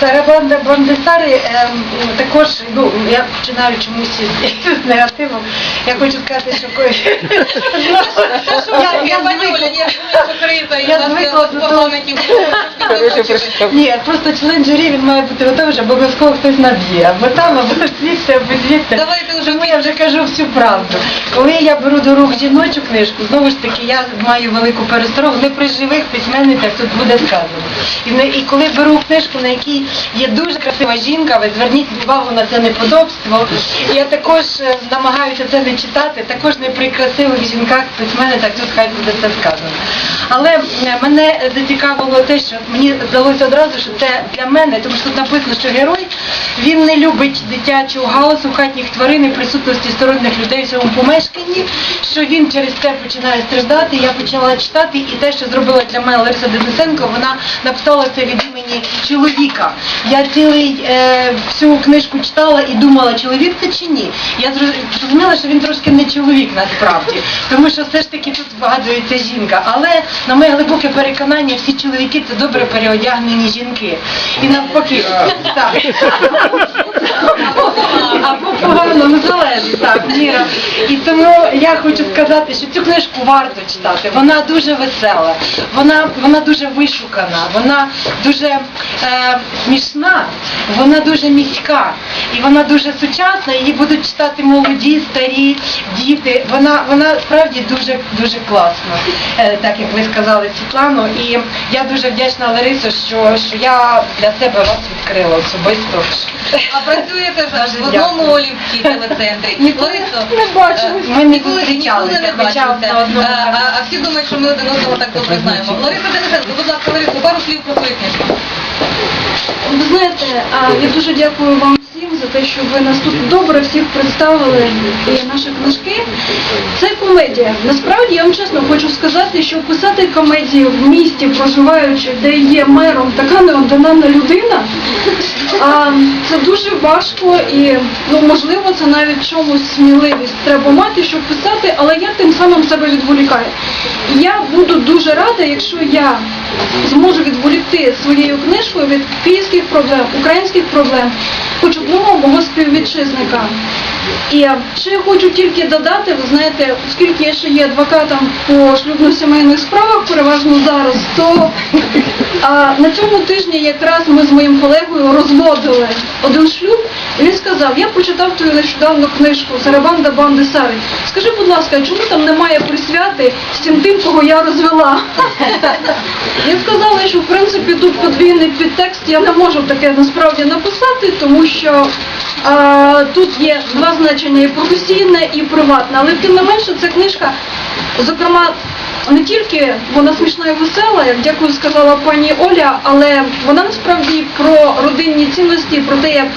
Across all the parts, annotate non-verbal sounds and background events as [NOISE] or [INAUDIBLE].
Сарабанда Бандесари ем, також, ну, я починаю чомусь із негативом. Я хочу сказати, що я, я звикла- Я звикла до того. Ні, просто член журі він має бути готовий, щоб обов'язково хтось наб'є. Або там, або звідси, або звідси. Давайте вже вже кажу всю правду. Коли я беру до рук жіночу книжку, знову ж таки, я маю велику пересторогу. Не при живих письменницях тут буде сказано. І, і коли беру книжку, на якій є дуже красива жінка, ви зверніть увагу на це неподобство. Я також е, намагаюся це не читати, також не при красивих жінках письменницях, тут хай буде це сказано. Але е, мене зацікавило те, що мені здалося одразу, що це для мене, тому що тут написано, що герой він не любить дитячого гаусу, хатніх тварин і присутності сторонніх людей в цьому помешканні, що він через це починає страждати. Я почала читати, і те, що зробила для мене Лариса Денисенко, вона написала це від імені чоловіка. Я цілий е, всю книжку читала і думала, чоловік це чи ні. Я зроз- зрозуміла, що він трошки не чоловік насправді, тому що все ж таки тут згадується жінка. Але на моє глибоке переконання, всі чоловіки це добре переодягнені жінки. І навпаки, так. [LAUGHS] Погано, не залежить, так, Міра. І тому я хочу сказати, що цю книжку варто читати. Вона дуже весела, вона, вона дуже вишукана, вона дуже е, смішна, вона дуже міська і вона дуже сучасна. Її будуть читати молоді, старі, діти. Вона, вона справді дуже дуже класна, е, так як ви сказали, Світлано. І я дуже вдячна Ларисо, що, що я для себе вас відкрила особисто. А працюєте ж в одному дякую. олівці телецентрі. Ніколи Ларисо, е, Ми не ніколи, ніколи не бачилися. на одному А, а, а всі думають, що ми один одного так добре знаємо. Лариса Денисенко, будь ласка, Ларисо, пару слів про свою книжку. Ви знаєте, я дуже дякую вам всім за те, що ви нас тут добре всіх представили і наші книжки. Це комедія. Насправді я вам чесно хочу сказати, що писати комедію в місті, проживаючи, де є мером така неординарна людина. Це дуже важко і ну можливо це навіть чомусь сміливість треба мати, щоб писати, але я тим самим себе відволікаю. Я дуже рада, якщо я зможу відволікти своєю книжкою від київських проблем, українських проблем, хоч одного мого співвітчизника. І ще я хочу тільки додати, ви знаєте, оскільки я ще є адвокатом по шлюбно-сімейних справах, переважно зараз, то а, на цьому тижні якраз ми з моїм колегою розводили один шлюб, і він сказав, я прочитав твою нещодавно книжку Сарабанда Банди Сари. Скажи, будь ласка, чому там немає присвяти всім тим, кого я розвела? [LAUGHS] Я сказала, що в принципі тут подвійний підтекст я не можу таке насправді написати, тому що тут є два значення і професійне, і приватне. Але тим не менше ця книжка, зокрема, не тільки вона смішна і весела, як дякую сказала пані Оля, але вона насправді про родинні цінності, про те, як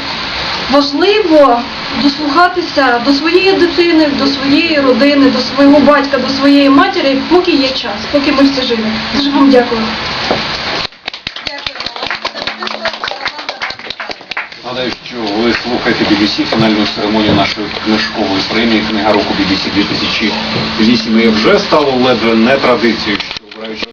важливо дослухатися до своєї дитини, до своєї родини, до свого батька, до своєї матері, поки є час, поки ми всі живі. Дуже вам дякую. Нагадаю, що ви слухаєте BBC, фінальну церемонію нашої книжкової премії Книга року BBC 2008. І вже стало ледве не традицією, що обираючи